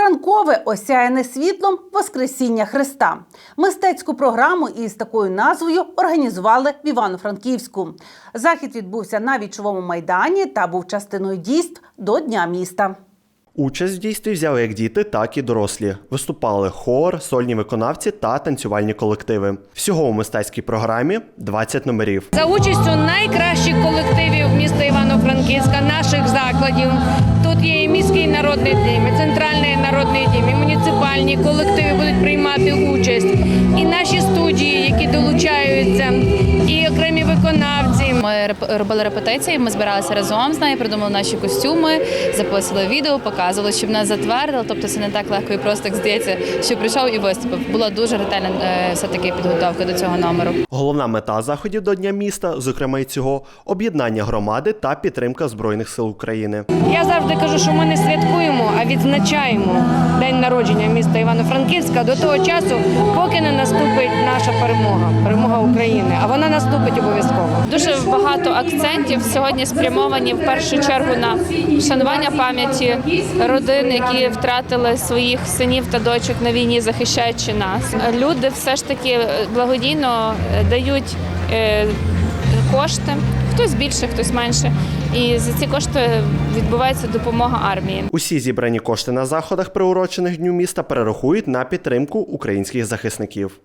Франкове осяяне світлом Воскресіння Христа. Мистецьку програму із такою назвою організували в Івано-Франківську. Захід відбувся на вічовому майдані та був частиною дійств до Дня міста. Участь в дійстві взяли як діти, так і дорослі. Виступали хор, сольні виконавці та танцювальні колективи. Всього у мистецькій програмі 20 номерів. За участю найкращих колективів міста Івано-Франківська, наших закладів. Тут є і міський народний дім, і центральний народний дім, і муніципальні колективи будуть приймати участь, і наші студії, Ми робили репетиції, ми збиралися разом з нею, придумали наші костюми, записували відео, показували, щоб нас затвердили. Тобто це не так легко і просто як здається, що прийшов і виступив. Була дуже ретельна е, все-таки підготовка до цього номеру. Головна мета заходів до Дня міста, зокрема й цього, об'єднання громади та підтримка Збройних сил України. Я завжди кажу, що ми не святкуємо, а відзначаємо день народження міста Івано-Франківська до того часу, поки не наступить наша перемога, перемога України. А вона наступить обов'язково. Дуже багато акцентів сьогодні спрямовані в першу чергу на вшанування пам'яті родин, які втратили своїх синів та дочок на війні, захищаючи нас. Люди все ж таки благодійно е, дають е, кошти. Хтось більше, хтось менше. І за ці кошти відбувається допомога армії. Усі зібрані кошти на заходах, приурочених Дню міста, перерахують на підтримку українських захисників.